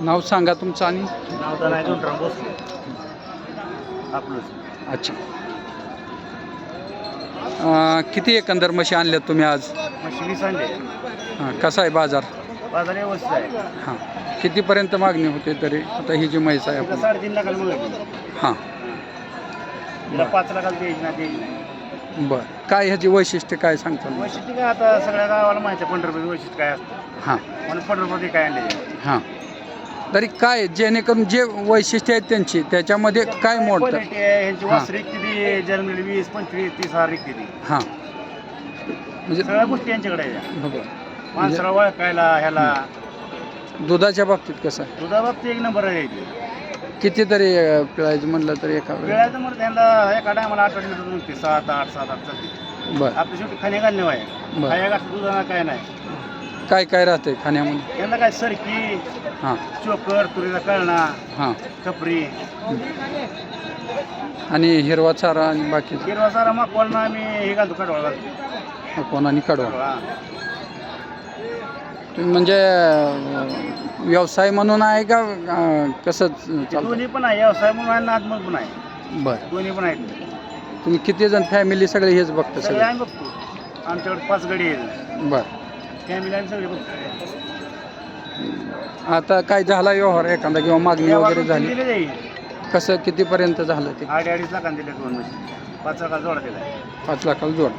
नाव सांगा तुमचं आणि? अच्छा. अं, किती एकंदर म्हशी आणल्यात तुम्ही आज? वीस आणले. हां कसा आहे बाजार? बाजार व्यवस्थित आहे. हां. कितीपर्यंत मागणी होते तरी? आता ही जी म्हैस आहे तिला आपण साडेतीन लाखाला हां. तिला पाच लाखाला द्यायची ना द्यायची नाही. बरं. काय ह्याची वैशिष्ट्य काय सांगता? वैशिष्ट्य काय आता सगळ्या गावाला माहिती आहे पंढरपूर वैशिष्ट्य काय असतं. हां. म्हणून पंढरपूर काय आणले हां. तरी काय जेणेकरून जे वैशिष्ट्य आहेत त्यांची त्याच्यामध्ये काय मोडतं? क्वालिटी आहे ह्यांची. वासरी किती वीस पंचवीस तीस हजार किती? हां. म्हणजे सगळ्या गोष्टी यांच्याकडे आहे. बघा. माणसाला ओळखायला ह्याला. दुधाच्या बाबतीत कसं आहे? दुधाबाबतीत एक नंबर आहे इथे. कितीतरी अं, पिळायचं म्हणलं तर एका वेळेला वेळाचं त्यांना एका टायमाला आठ आठ लिटर दूध निघते सात आठ सात आठ चालते बरं. आपली शेवटी खाणे घालणे आहे बरं. दुधाला काय नाही. काय काय राहतंय खाण्यामध्ये? त्यांना काय सरकी हां. चोकर तुरीचा कळणा हां. कपरी आणि हिरवा चारा आणि बाकी? हिरवा सारा मग आम्ही हे घालतो कडवाळ घालतो. कोण आणि कडवा. कडवाळ. तुम्ही म्हणजे अं, व्यवसाय म्हणून आहे का अं, कसं चालतं? दोन्ही पण आहे व्यवसाय म्हणून आहे नाद पण आहे. बरं. दोन्ही पण आहेत. तुम्ही किती जण फॅमिली सगळे हेच बघता सगळे सगळे? आम्ही बघतो. आमच्याकडे पाच गडी आहेत. बरं. आता काय झाला व्यवहार एखादा किंवा मागणी वगैरे झाली? कसं कितीपर्यंत झालं ते? अडीच लाखांनी दिले दोन पाच लाखाला जोडा दिला पाच लाखाला जोड.